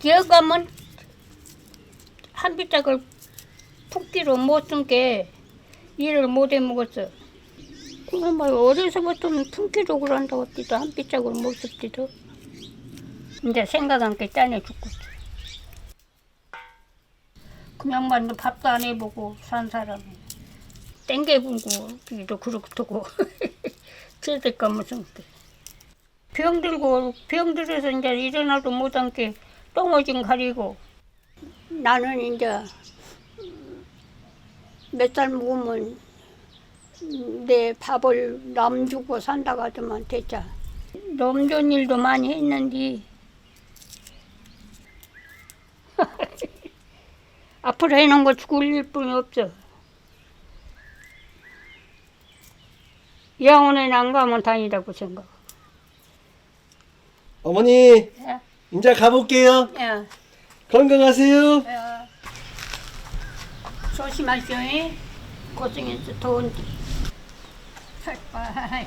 기어가면 한 비짝을 푹기로 못쓴게 일을 못 해 먹었어. 그냥 뭐 어려서부터는 품기로 그런다고 뛰도 한 비짝을 못 썼지도. 이제 생각한 게 짠해 죽겠어. 그냥 만 밥도 안 해보고 산 사람이 땡겨분고 기도 그렇다고 제대가 무슨 게. 병 들고 병 들어서 이제 일어나도 못한 게 똥오줌 가리고. 나는 이제 몇 살 먹으면 내 밥을 남 주고 산다고 하더만 대자 넘존 일도 많이 했는데 앞으로 해놓은 거 죽을 뿐이 없어. 영원에 안 가면 다행이라고 생각. 어머니! 야, 이제 가볼게요. 야, 건강하세요. 야. 조심하시오 고생했어 더운데 바이